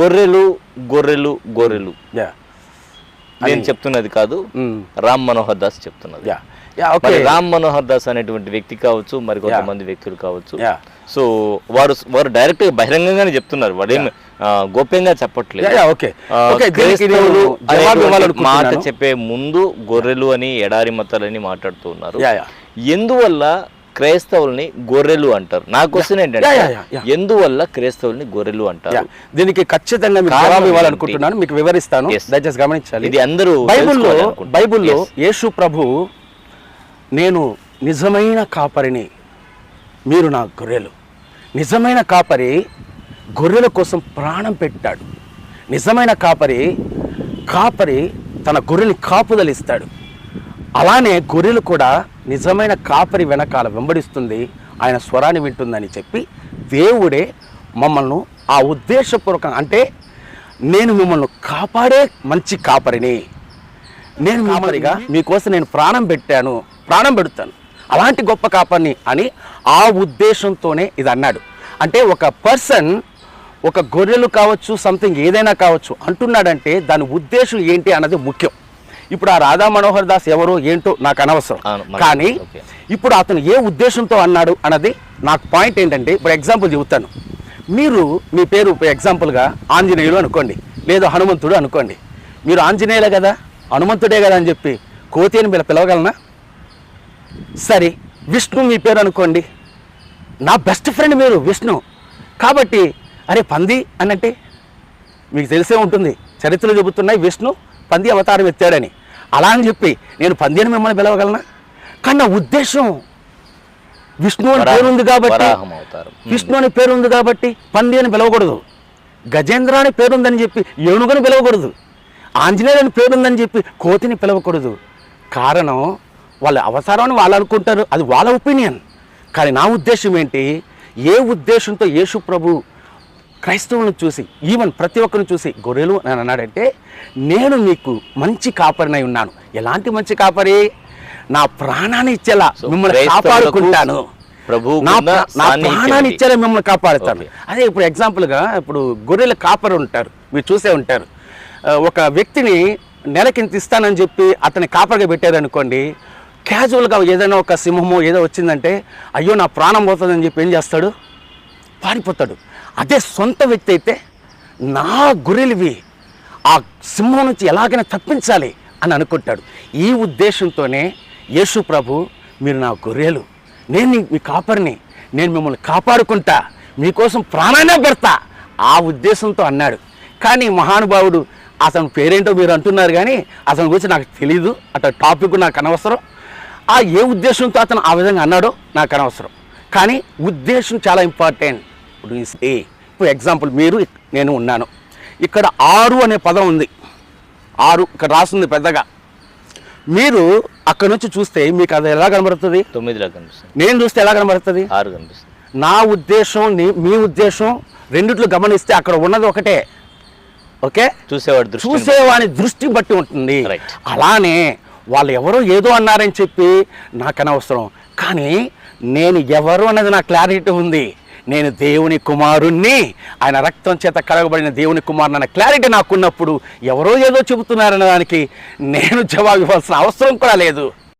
గొర్రెలు గొర్రెలు గొర్రెలు. నేను చెప్తున్నది కాదు. రామ్ మనోహర్ దాస్ చెప్తున్నది. రామ్ మనోహర్ దాస్ అనేటువంటి వ్యక్తి కావచ్చు మరి కొంతమంది వ్యక్తులు కావచ్చు. యా. సో వారు వారు డైరెక్ట్ బహిరంగంగానే చెప్తున్నారు. వాడు గోప్యంగా చెప్పట్లేదు. మాట చెప్పే ముందు గొర్రెలు అని ఎడారి మతాలని మాట్లాడుతూ ఉన్నారు. ఎందువల్ల క్రైస్తవుల్ని గొర్రెలు అంటారు నా క్వశ్చన్ ఏంటంటే. ఎందువల్ల క్రైస్తవుల్ని గొర్రెలు అంటారు దీనికి ఖచ్చితంగా జవాబు? ఇవ్వాలనుకుంటున్నాను మీకు వివరిస్తాను. దయచేసి గమనించాలి ఇది అందరూ బైబిల్లో. బైబిల్లో. యేసు ప్రభు నేను నిజమైన కాపరిని మీరు నా గొర్రెలు నిజమైన కాపరి గొర్రెల కోసం ప్రాణం పెట్టాడు నిజమైన కాపరి కాపరి తన గొర్రెని కాపుదలిస్తాడు అలానే గొర్రెలు కూడా నిజమైన కాపరి వెనకాల వెంబడిస్తుంది. ఆయన స్వరాన్ని వింటుందని చెప్పి దేవుడే మమ్మల్ని ఆ ఉద్దేశపూర్వకంగా అంటే నేను మిమ్మల్ని కాపాడే మంచి కాపరిని. నేను కాపరిగా? మీకోసం నేను ప్రాణం పెట్టాను ప్రాణం పెడతాను. అలాంటి గొప్ప కాపరిని అని ఆ ఉద్దేశంతోనే ఇది అన్నాడు. అంటే ఒక పర్సన్ ఒక గొర్రెలు కావచ్చు సంథింగ్ ఏదైనా కావచ్చు అంటున్నాడంటే దాని ఉద్దేశం ఏంటి అన్నది ముఖ్యం. ఇప్పుడు ఆ రాధా మనోహర్ దాస్ ఎవరో ఏంటో నాకు అనవసరం. కానీ. ఇప్పుడు అతను ఏ ఉద్దేశంతో అన్నాడు అన్నది నాకు పాయింట్ ఏంటంటే ఇప్పుడు ఎగ్జాంపుల్ చెబుతాను. మీరు మీ పేరు ఎగ్జాంపుల్గా ఆంజనేయులు అనుకోండి లేదా హనుమంతుడు అనుకోండి. మీరు ఆంజనేయులే కదా హనుమంతుడే కదా అని చెప్పి కోతి అని పిల- పిలవగలనా? సరే విష్ణు మీ పేరు అనుకోండి. నా బెస్ట్ ఫ్రెండ్ మీరు విష్ణు. కాబట్టి అరే పంది అనంటే మీకు తెలిసే ఉంటుంది. చరిత్రలు చెబుతున్నాయి విష్ణు. పంది అవతారం ఎత్తాడని. అలా అని చెప్పి నేను పంది అని మిమ్మల్ని పిలవగలనా? కానీ నా ఉద్దేశం విష్ణు అని వరాహం- పేరు ఉంది కాబట్టి. విష్ణు అని పేరు ఉంది కాబట్టి పంది అని పిలవకూడదు. గజేంద్ర అని పేరుందని చెప్పి ఏనుగని పిలవకూడదు. ఆంజనేయులు అని పేరుందని చెప్పి కోతిని పిలవకూడదు. కారణం వాళ్ళ అవసరాన్ని వాళ్ళు అనుకుంటారు. అది వాళ్ళ ఒపీనియన్. కానీ నా ఉద్దేశం ఏంటి? ఏ ఉద్దేశంతో యేసు ప్రభు క్రైస్తవులను చూసి ఈవెన్ ప్రతి ఒక్కరిని చూసి గొర్రెలు అని అన్నాడంటే నేను మీకు మంచి కాపరినై ఉన్నాను. ఎలాంటి మంచి కాపరి? నా ప్రాణాన్ని ఇచ్చేలా మిమ్మల్ని కాపాడుకుంటాను. ప్రభువు నా ప్రాణాన్ని. ఇచ్చేలా మిమ్మల్ని కాపాడుతాను. అదే ఇప్పుడు ఎగ్జాంపుల్గా ఇప్పుడు గొర్రెల కాపరు ఉంటారు. మీరు చూసే ఉంటారు. ఒక వ్యక్తిని నెలకి ఇంత ఇస్తానని చెప్పి అతని కాపరిగా పెట్టారు అనుకోండి క్యాజువల్గా ఏదైనా ఒక సింహమో ఏదో వచ్చిందంటే అయ్యో నా ప్రాణం పోతుందని చెప్పి ఏం చేస్తాడు? పారిపోతాడు. అదే సొంత వ్యక్తి అయితే నా గొర్రెలివి ఆ సింహం నుంచి ఎలాగైనా తప్పించాలి అని అనుకుంటాడు. ఈ ఉద్దేశంతోనే యేసు ప్రభు మీరు నా గొర్రెలు. నేను మీ కాపరిని. నేను మిమ్మల్ని కాపాడుకుంటా. మీకోసం ప్రాణాన్నే పెడతా. ఆ ఉద్దేశంతో అన్నాడు. కానీ మహానుభావుడు అతని పేరేంటో మీరు అంటున్నారు కానీ అతని గురించి నాకు తెలీదు. అటు టాపిక్ నాకు అనవసరం. ఆ ఏ ఉద్దేశంతో అతను ఆ విధంగా అన్నాడో నాకు అనవసరం. కానీ ఉద్దేశం చాలా ఇంపార్టెంట్. ఇప్పుడు ఏ ఇప్పుడు ఎగ్జాంపుల్ మీరు నేను ఉన్నాను. ఇక్కడ ఆరు అనే పదం ఉంది. ఆరు ఇక్కడ రాస్తుంది పెద్దగా. మీరు అక్కడ నుంచి చూస్తే మీకు అది ఎలా కనబడుతుంది? తొమ్మిదిలో కనిపిస్తుంది. నేను చూస్తే ఎలా కనబడుతుంది? ఆరు కనిపిస్తుంది. నా ఉద్దేశం మీ ఉద్దేశం రెండిట్లు గమనిస్తే అక్కడ ఉన్నది ఒకటే. ఓకే? చూసేవాడు దృష్టి చూసేవాని దృష్టి బట్టి ఉంటుంది. అలానే వాళ్ళు ఎవరో ఏదో అన్నారని చెప్పి నాకు అనవసరం కానీ నేను ఎవరు అన్నది నా క్లారిటీ ఉంది. నేను దేవుని కుమారుణ్ణి. ఆయన రక్తం చేత కడగబడిన దేవుని కుమారుని అన్న క్లారిటీ నాకున్నప్పుడు ఎవరో ఏదో చెబుతున్నారన్న దానికి నేను జవాబు ఇవ్వాల్సిన అవసరం కూడా లేదు.